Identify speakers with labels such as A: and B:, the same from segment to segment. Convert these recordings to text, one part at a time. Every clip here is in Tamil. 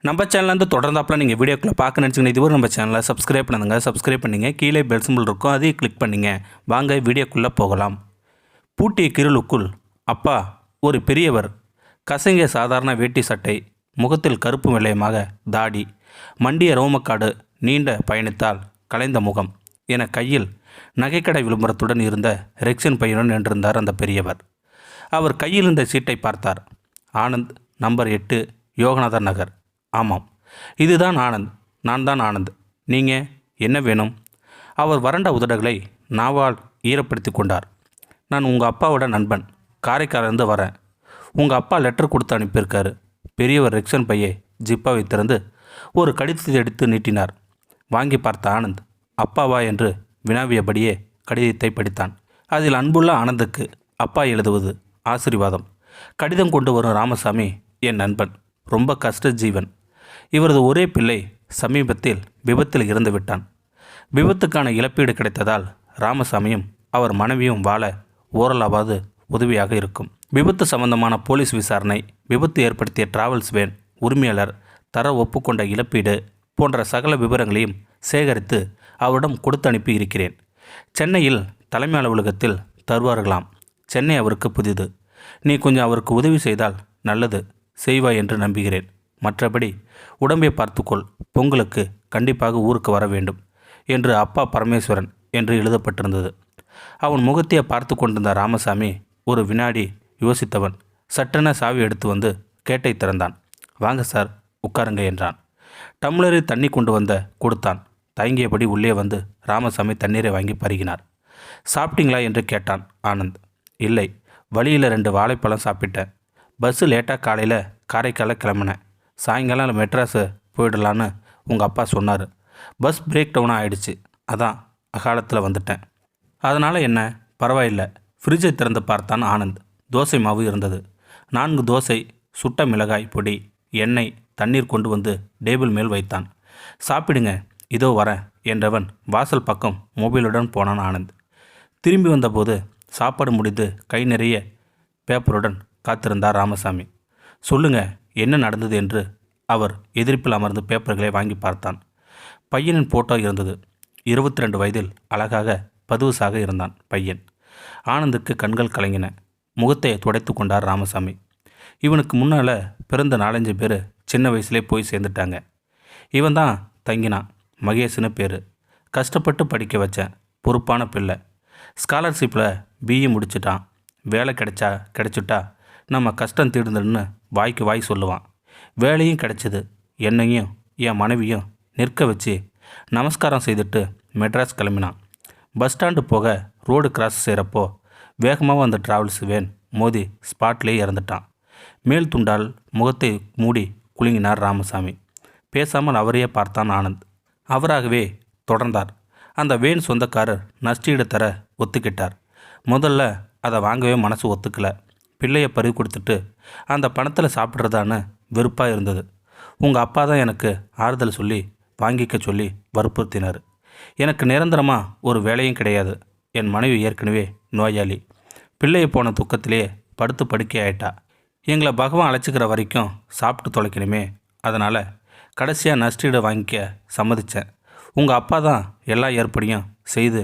A: நம்ம சேனல்லேருந்து தொடர்ந்தாப்பில் நீங்கள் வீடியோக்குள்ளே பார்க்க நினச்சிங்கன்னா இதுவரை நம்ம சேனலை சப்ஸ்கிரைப் பண்ணுங்க சப்ஸ்கிரைப் பண்ணிங்க. கீழே பெல் சிம்பிள் இருக்கும். அதையும் கிளிக் பண்ணிங்க. வாங்க வீடியோக்குள்ளே போகலாம். பூட்டிய கிருளுக்குள் அப்பா ஒரு பெரியவர். கசங்கிய சாதாரண வேட்டி சட்டை. முகத்தில் கருப்பு வெள்ளையமாக. தாடி. மண்டிய ரோமக்காடு. நீண்ட பயணித்தால் கலைந்த முகம். என கையில் நகைக்கடை விளம்பரத்துடன் இருந்த ரெக்ஷன் பையனுடன் நின்றிருந்தார் அந்த பெரியவர். அவர் கையில் இருந்த சீட்டை பார்த்தார். ஆனந்த் நம்பர் எட்டு யோகநாதர் நகர். ஆமாம். இதுதான் ஆனந்த். நான் தான் ஆனந்த். நீங்கள் என்ன வேணும்? அவர் வறண்ட உதடுகளை நாவால் ஈரப்படுத்தி கொண்டார். நான் உங்கள் அப்பாவோட நண்பன். காரைக்காலிருந்து வரேன். உங்கள் அப்பா லெட்டர் கொடுத்து அனுப்பியிருக்காரு. பெரியவர் ரெக்ஷன் பையை ஜிப்பாவை திறந்து ஒரு கடிதத்தை எடுத்து நீட்டினார். வாங்கி பார்த்த ஆனந்த் அப்பாவா என்று வினாவியபடியே கடிதத்தை படித்தான். அதில் அன்புள்ள ஆனந்துக்கு அப்பா எழுதுவது ஆசீர்வாதம். கடிதம் கொண்டு வரும் ராமசாமி என் நண்பன். ரொம்ப கஷ்ட ஜீவன் இவரது ஒரே பிள்ளை சமீபத்தில் விபத்தில் இறந்து விட்டான். விபத்துக்கான இழப்பீடு கிடைத்ததால் ராமசாமியும் அவர் மனைவியும் வாழ ஓரளவாவது உதவியாக இருக்கும். விபத்து சம்பந்தமான போலீஸ் விசாரணை விபத்து ஏற்படுத்திய டிராவல்ஸ் வேன் உரிமையாளர் தர ஒப்புக்கொண்ட இழப்பீடு போன்ற சகல விவரங்களையும் சேகரித்து அவரிடம் கொடுத்து அனுப்பி இருக்கிறேன். சென்னையில் தலைமை அலுவலகத்தில் தருவார்களாம். சென்னை அவருக்கு புதிது. நீ கொஞ்சம் அவருக்கு உதவி செய்தால் நல்லது. செய்வாய் என்று நம்புகிறேன். மற்றபடி உடம்பை பார்த்துக்கொள். பொங்கலுக்கு கண்டிப்பாக ஊருக்கு வர வேண்டும் என்று அப்பா பரமேஸ்வரன் என்று எழுதப்பட்டிருந்தது. அவன் முகத்தையே பார்த்து கொண்டிருந்த ராமசாமி ஒரு வினாடி யோசித்தவன் சட்டென சாவி எடுத்து வந்து கேட்டை திறந்தான். வாங்க சார் உட்காருங்க என்றான். டம்ளரில் தண்ணி கொண்டு வந்த கொடுத்தான். தயங்கியபடி உள்ளே வந்து ராமசாமி தண்ணீரை வாங்கி பருகினார். சாப்பிட்டீங்களா? என்று கேட்டான் ஆனந்த். இல்லை வழியில் ரெண்டு வாழைப்பழம் சாப்பிட்டேன். பஸ்ஸு லேட்டாக காலையில் காரைக்காலில் கிளம்புனேன். சாயங்காலம் மெட்ராஸு போயிடலான்னு உங்கள் அப்பா சொன்னார். பஸ் பிரேக் டவுன் ஆகிடுச்சு அதான் அகாலத்தில் வந்துட்டேன். அதனால் என்ன? பரவாயில்லை. ஃப்ரிட்ஜை திறந்து பார்த்தான் ஆனந்த். தோசை மாவு இருந்தது. நான்கு தோசை சுட்ட மிளகாய் பொடி எண்ணெய் தண்ணீர் கொண்டு வந்து டேபிள் மேல் வைத்தான். சாப்பிடுங்க இதோ வரேன் என்றவன் வாசல் பக்கம் மொபைலுடன் போனான் ஆனந்த். திரும்பி வந்தபோது சாப்பாடு முடிந்து கை நிறைய பேப்பருடன் காத்திருந்தார் ராமசாமி. சொல்லுங்க என்ன நடந்தது என்று அவர் எதிர்ப்பில் அமர்ந்து பேப்பர்களை வாங்கி பார்த்தான். பையனின் போட்டோ இருந்தது. இருபத்தி ரெண்டு வயதில் அழகாக பதுவுசாக இருந்தான் பையன். ஆனந்துக்கு கண்கள் கலங்கின. முகத்தை துடைத்து கொண்டார் ராமசாமி. இவனுக்கு முன்னால் பிறந்த நாலஞ்சு பேர் சின்ன வயசுலே போய் சேர்ந்துட்டாங்க. இவன் தான் தங்கினான். மகேஷ்னு பேர். கஷ்டப்பட்டு படிக்க வச்சேன் பொறுப்பான பிள்ளை. ஸ்காலர்ஷிப்பில் பிஇ முடிச்சிட்டான். வேலை கிடைச்சா கிடைச்சிட்டா நம்ம கஷ்டம் தீர்ந்துன்னு வாய்க்கு வாய் சொல்லுவான். வேலையும் கிடைச்சிது. என்னையும் என் மனைவியும் நிற்க வச்சு நமஸ்காரம் செய்துட்டு மெட்ராஸ் கிளம்பினான். பஸ் ஸ்டாண்டு போக ரோடு கிராஸ் செய்கிறப்போ வேகமாக வந்த டிராவல்ஸ் வேன் மோதி ஸ்பாட்லேயே இறந்துட்டான். மேல் துண்டால் முகத்தை மூடி குலுங்கினார் ராமசாமி. பேசாமல் அவரையே பார்த்தான் ஆனந்த். அவராகவே தொடர்ந்தார். அந்த வேன் சொந்தக்காரர் நஷ்டீடு தர ஒத்துக்கிட்டார். முதல்ல அதை வாங்கவே மனசு ஒத்துக்கலை. பிள்ளையை பறி கொடுத்துட்டு அந்த பணத்தில் சாப்பிட்றதான்னு வெறுப்பாக இருந்தது. உங்கள் அப்பா தான் எனக்கு ஆறுதல் சொல்லி வாங்கிக்க சொல்லி வற்புறுத்தினார். எனக்கு நிரந்தரமாக ஒரு வேலையும் கிடையாது. என் மனைவி ஏற்கனவே நோயாளி. பிள்ளையை போன துக்கத்திலே படுத்து படுக்கை ஆயிட்டா. எங்களை பகவான் அழைச்சிக்கிற வரைக்கும் சாப்பிட்டு தொலைக்கணுமே. அதனால் கடைசியாக நஷ்டீடு வாங்கிக்க சம்மதித்தேன் உங்கள் அப்பா தான் எல்லா ஏற்படியும் செய்து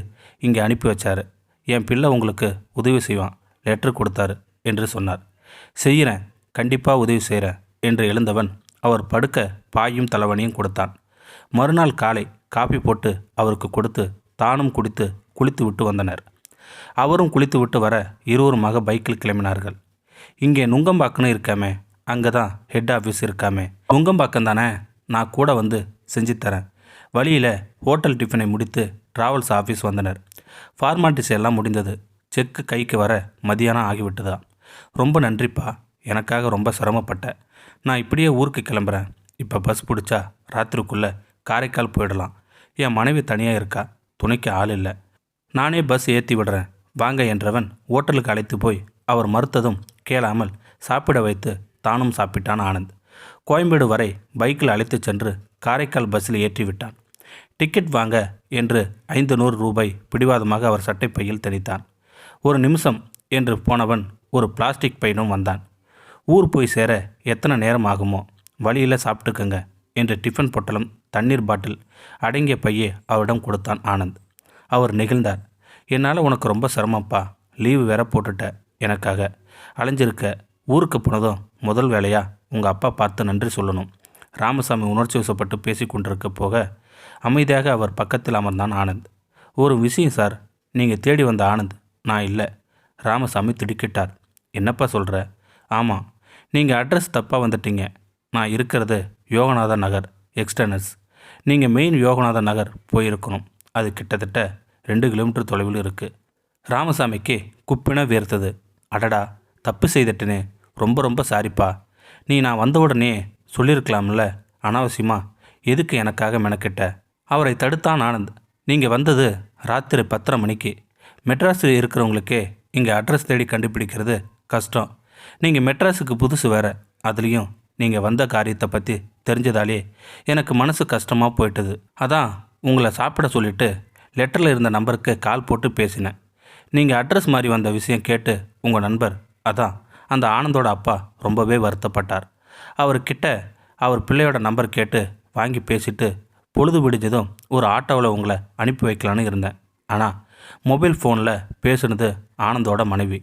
A: இங்கே அனுப்பி வச்சாரு. என் பிள்ளை உங்களுக்கு உதவி செய்வான். லெட்ரு கொடுத்தாரு. என்று சொன்னார். செய்கிறேன் கண்டிப்பாக உதவி செய்கிறேன் என்று எழுந்தவன் அவர் படுக்க பாயும் தலைவனையும் கொடுத்தான். மறுநாள் காலை காப்பி போட்டு அவருக்கு கொடுத்து தானும் குடித்து குளித்து விட்டு வந்தனர். அவரும் குளித்து விட்டு வர இருவருமாக பைக்கில் கிளம்பினார்கள். இங்கே நுங்கம்பாக்கன்னு இருக்காமே அங்கே தான் ஹெட் ஆஃபீஸ் இருக்காமே. நுங்கம்பாக்கம் தானே நான் கூட வந்து செஞ்சு தரேன். வழியில் ஹோட்டல் டிஃபனை முடித்து டிராவல்ஸ் ஆஃபீஸ் வந்தனர். ஃபார்மாலிட்டிஸ் எல்லாம் முடிந்தது. செக்கு கைக்கு வர மதியானம் ஆகிவிட்டதா ரொம்ப நன்றிப்பா. எனக்காக ரொம்ப சிரமப்பட்டேன் நான் இப்படியே ஊருக்கு கிளம்புறேன். இப்போ பஸ் பிடிச்சா ராத்திரிக்குள்ளே காரைக்கால் போயிடலாம். என் மனைவி தனியாக இருக்கா? துணைக்கு ஆள் இல்லை. நானே பஸ் ஏற்றி விடுறேன். வாங்க என்றவன் ஓட்டலுக்கு அழைத்து போய் அவர் மறுத்ததும் கேளாமல் சாப்பிட வைத்து தானும் சாப்பிட்டான் ஆனந்த். கோயம்பேடு வரை பைக்கில் அழைத்துச் சென்று காரைக்கால் பஸ்ஸில் ஏற்றி விட்டான். டிக்கெட் வாங்க என்று ஐந்து நூறு ரூபாய் பிடிவாதமாக அவர் சட்டைப்பையில் திணித்தான் ஒரு நிமிஷம் என்று போனவன் ஒரு பிளாஸ்டிக் பையனும் வந்தான். ஊர் போய் சேர எத்தனை நேரம் ஆகுமோ வழியில் சாப்பிட்டுக்கங்க என்று டிஃபன் பொட்டலம் தண்ணீர் பாட்டில் அடங்கிய பையை அவரிடம் கொடுத்தான் ஆனந்த். அவர் நெகிழ்ந்தார். என்னால் உனக்கு ரொம்ப சிரமப்பா லீவு வேற போட்டுட்ட. எனக்காக. அலைஞ்சிருக்க. ஊருக்கு போனதும் முதல் வேலையா உங்கள் அப்பா பார்த்து நன்றி சொல்லணும். ராமசாமி உணர்ச்சி வசப்பட்டு பேசி கொண்டிருக்க போக அமைதியாக அவர் பக்கத்தில் அமர்ந்தான் ஆனந்த். ஒரு விஷயம் சார். நீங்கள் தேடி வந்த ஆனந்த். நான் இல்லை. ராமசாமி திடுக்கிட்டார். என்னப்பா சொல்கிற ஆமாம் நீங்கள் அட்ரஸ் தப்பாக வந்துட்டீங்க. நான் இருக்கிறது யோகநாத நகர் எக்ஸ்டர்னஸ் நீங்கள் மெயின் யோகநாத நகர் போயிருக்கணும். அது கிட்டத்தட்ட ரெண்டு கிலோமீட்டர் தொலைவில் இருக்குது ராமசாமிக்கு குப்பின வேர்த்தது. அடடா தப்பு செய்துட்டேனே. ரொம்ப ரொம்ப சாரிப்பா. நீ நான் வந்த உடனே சொல்லியிருக்கலாம்ல அனாவசியமாக எதுக்கு எனக்காக மெனக்கிட்ட? அவரை தடுத்தான் ஆனந்த். நீங்கள் வந்தது ராத்திரி பத்தரை மணிக்கு. மெட்ராஸில் இருக்கிறவங்களுக்கே இங்கே அட்ரஸ் தேடி கண்டுபிடிக்கிறது கஷ்டம். நீங்கள் மெட்ராஸுக்கு புதுசு வேற. அதுலேயும் நீங்கள் வந்த காரியத்தை பற்றி தெரிஞ்சதாலே எனக்கு மனசு கஷ்டமாக போயிட்டது. அதான் உங்களை சாப்பிட சொல்லிட்டு லெட்டரில் இருந்த நம்பருக்கு கால் போட்டு பேசினேன். நீங்கள் அட்ரஸ் மாதிரி வந்த விஷயம் கேட்டு உங்கள் நண்பர் அதான் அந்த ஆனந்தோட அப்பா ரொம்பவே வருத்தப்பட்டார். அவர்கிட்ட அவர் பிள்ளையோட நம்பர் கேட்டு வாங்கி பேசிட்டு பொழுது விடிஞ்சதும் ஒரு ஆட்டோவில் உங்களை அனுப்பி வைக்கலான்னு இருந்தேன். ஆனால் மொபைல் ஃபோனில் பேசுனது ஆனந்தோட மனைவி.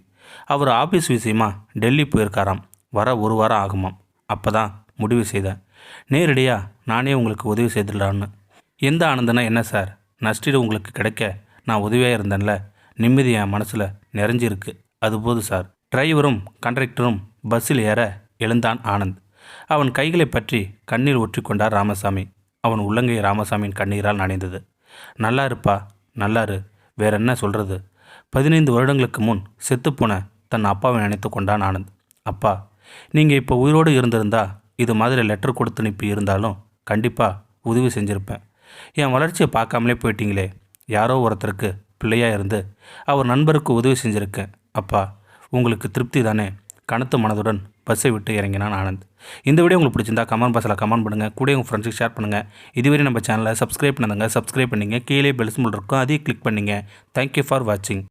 A: அவர் ஆஃபீஸ் விஷயமா டெல்லி போயிருக்காராம். வர ஒரு வாரம் ஆகுமாம். அப்போ தான் முடிவு செய்தேன் நேரடியாக நானே உங்களுக்கு உதவி செய்திடலான்னு எந்த ஆனந்தனா என்ன சார்? நஷ்டீடு உங்களுக்கு கிடைக்க நான் உதவியாக இருந்தேன்ல. நிம்மதி என் மனசில் நிறைஞ்சிருக்கு. அது போது சார். டிரைவரும் கண்டக்டரும் பஸ்ஸில் ஏற எழுந்தான் ஆனந்த். அவன் கைகளை பற்றி கண்ணீர் ஒற்றிக்கொண்டார் ராமசாமி. அவன் உள்ளங்கை ராமசாமியின் கண்ணீரால் நனைந்தது. நல்லா இருப்பா நல்லாரு. வேற என்ன சொல்கிறது பதினைந்து வருடங்களுக்கு முன் செத்துப்போன தன் அப்பாவை நினைத்து கொண்டான் ஆனந்த். அப்பா நீங்கள் இப்போ உயிரோடு இருந்திருந்தா இது மாதிரி லெட்டர் கொடுத்து அனுப்பி இருந்தாலும் கண்டிப்பாக உதவி செஞ்சுருப்பேன். என் வளர்ச்சியை பார்க்காமலே போயிட்டீங்களே. யாரோ ஒருத்தருக்கு பிள்ளையாக இருந்து அவர் நண்பருக்கு உதவி செஞ்சுருக்கேன். அப்பா உங்களுக்கு திருப்தி தானே? கனத்த மனதுடன் பஸ்ஸை விட்டு இறங்கினான் ஆனந்த். இந்த வீடியோ உங்களுக்கு பிடிச்சிருந்தா கமெண்ட் பாக்ஸில் கமெண்ட் பண்ணுங்கள் கூட உங்கள் ஃப்ரெண்ட்ஸுக்கு ஷேர் பண்ணுங்கள் இதுவரை நம்ம சேனலை சப்ஸ்கிரைப் பண்ணுங்கள் சப்ஸ்கிரைப் பண்ணிங்க. கீழே பெல்ஸ் இருக்கும். அதையும் கிளிக் பண்ணிங்க. தேங்க்யூ ஃபார் வாட்சிங்